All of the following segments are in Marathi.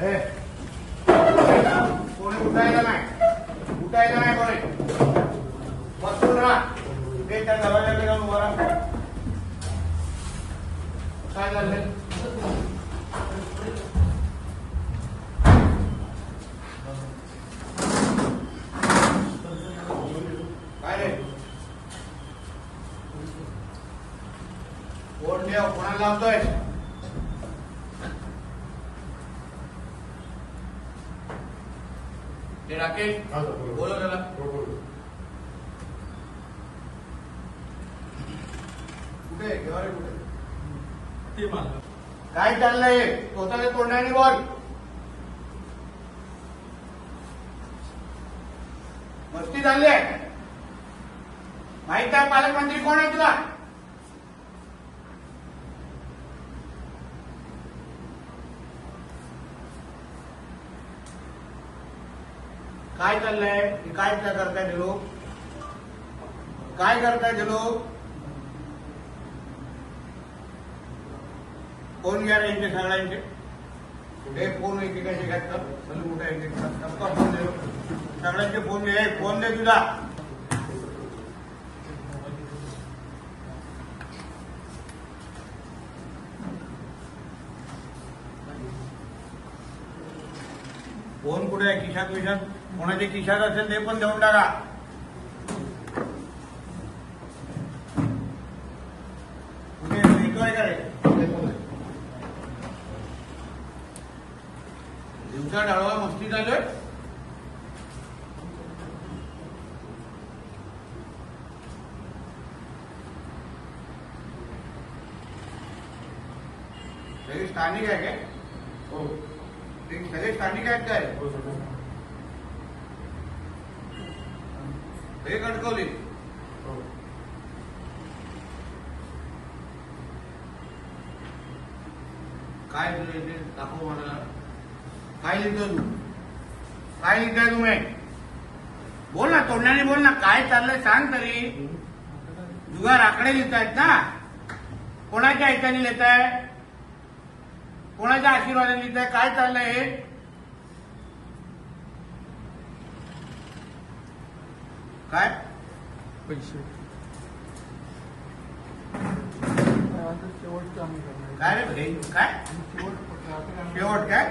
Ê. Cô này bụt tay ra này. Bụt tay ra này con này. Bật xuống ra. Cái chân là bao nhiêu? काय झालंय? कोणाला लावतोय? ते राकेश बोलव त्याला. कुठे आहे? घेवा रे कुठे? ते मला काय चाललंय? स्वतःच्या तोंडाने बोल. मस्ती चालली आहे. माहीत आहे पालकमंत्री कोण आहे तुला? काय चाललंय? काय करताय ते लोक? काय करताय ते लोक फोन घ्या रे यांचे सगळ्यांचे हे फोन एकेकाचे घ्यायचं चल कुठे एकेका फोन दे सगळ्यांचे फोन दे हे फोन दे तुझा फोन कुठे आहे खिशात विशात कोणाच्या खिशात असेल ते पण देऊन टाका कुठे येतोय का दिवसा डाळवा मस्ती आहे सगळे स्थानिक आहे काय? हो. ते सगळे स्थानिक आहेत काय? हो हे कणकवली. हो. काय दाखव मला. काय लिहितो तू. काय लिहिताय तुम्ही बोल ना तोंडाने बोल ना काय चाललंय सांग तरी. जुगार आकडे लिहितायत ना. कोणाच्या ऐकाने लिहिताय? कोणाच्या आशीर्वादाने लिहिताय? काय चाललंय हे? काय? पैसे. शेवटचं आम्ही करणार काय रे हे काय? शेवट काय?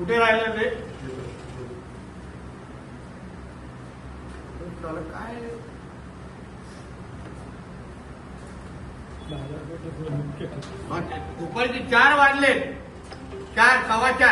कुठे राहिलं ते? काय? दुपारचे चार वाजले. चार सव्वा चार.